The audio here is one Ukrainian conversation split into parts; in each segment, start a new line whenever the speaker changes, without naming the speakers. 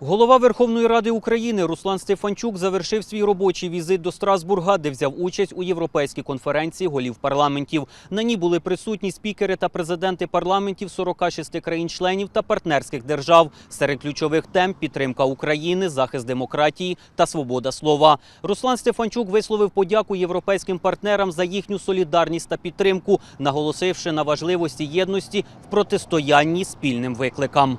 Голова Верховної Ради України Руслан Стефанчук завершив свій робочий візит до Страсбурга, де взяв участь у європейській конференції голів парламентів. На ній були присутні спікери та президенти парламентів 46 країн-членів та партнерських держав. Серед ключових тем підтримка України, захист демократії та свобода слова. Руслан Стефанчук висловив подяку європейським партнерам за їхню солідарність та підтримку, наголосивши на важливості єдності в протистоянні спільним викликам.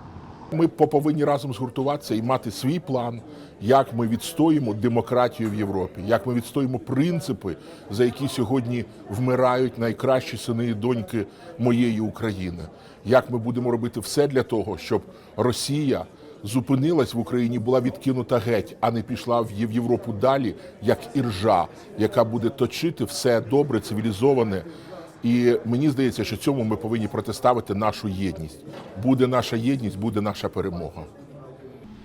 Ми повинні разом згуртуватися і мати свій план, як ми відстоїмо демократію в Європі, як ми відстоїмо принципи, за які сьогодні вмирають найкращі сини і доньки моєї України. Як ми будемо робити все для того, щоб Росія зупинилась в Україні, була відкинута геть, а не пішла в Європу далі, як іржа, яка буде точити все добре, цивілізоване. І мені здається, що цьому ми повинні протиставити нашу єдність. Буде наша єдність, буде наша перемога.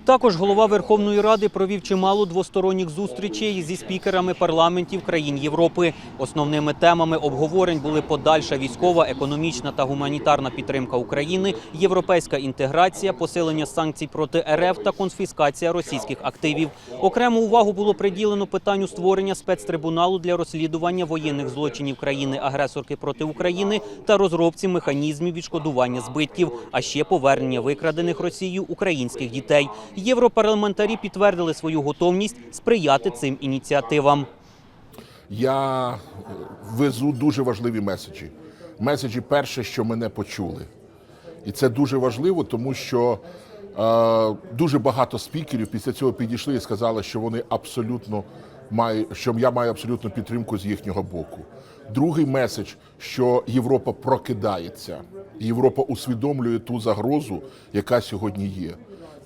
Також голова Верховної Ради провів чимало двосторонніх зустрічей зі спікерами парламентів країн Європи. Основними темами обговорень були подальша військова, економічна та гуманітарна підтримка України, європейська інтеграція, посилення санкцій проти РФ та конфіскація російських активів. Окрему увагу було приділено питанню створення спецтрибуналу для розслідування воєнних злочинів країни-агресорки проти України та розробці механізмів відшкодування збитків, а ще повернення викрадених Росією українських дітей. Європарламентарі підтвердили свою готовність сприяти цим ініціативам.
Я е, везу дуже важливі меседжі. Меседжі, перше, що мене почули. І це дуже важливо, тому що е, дуже багато спікерів після цього підійшли і сказали, що вони абсолютно мають, що я маю абсолютну підтримку з їхнього боку. Другий меседж, що Європа прокидається, Європа усвідомлює ту загрозу, яка сьогодні є.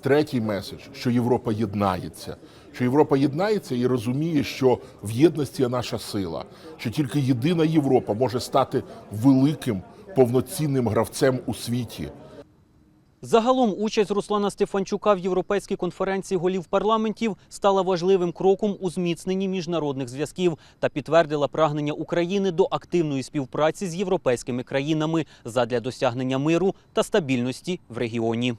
Третій меседж, що Європа єднається, що Європа єднається і розуміє, що в єдності є наша сила, що тільки єдина Європа може стати великим повноцінним гравцем у світі.
Загалом участь Руслана Стефанчука в європейській конференції голів парламентів стала важливим кроком у зміцненні міжнародних зв'язків та підтвердила прагнення України до активної співпраці з європейськими країнами задля досягнення миру та стабільності в регіоні.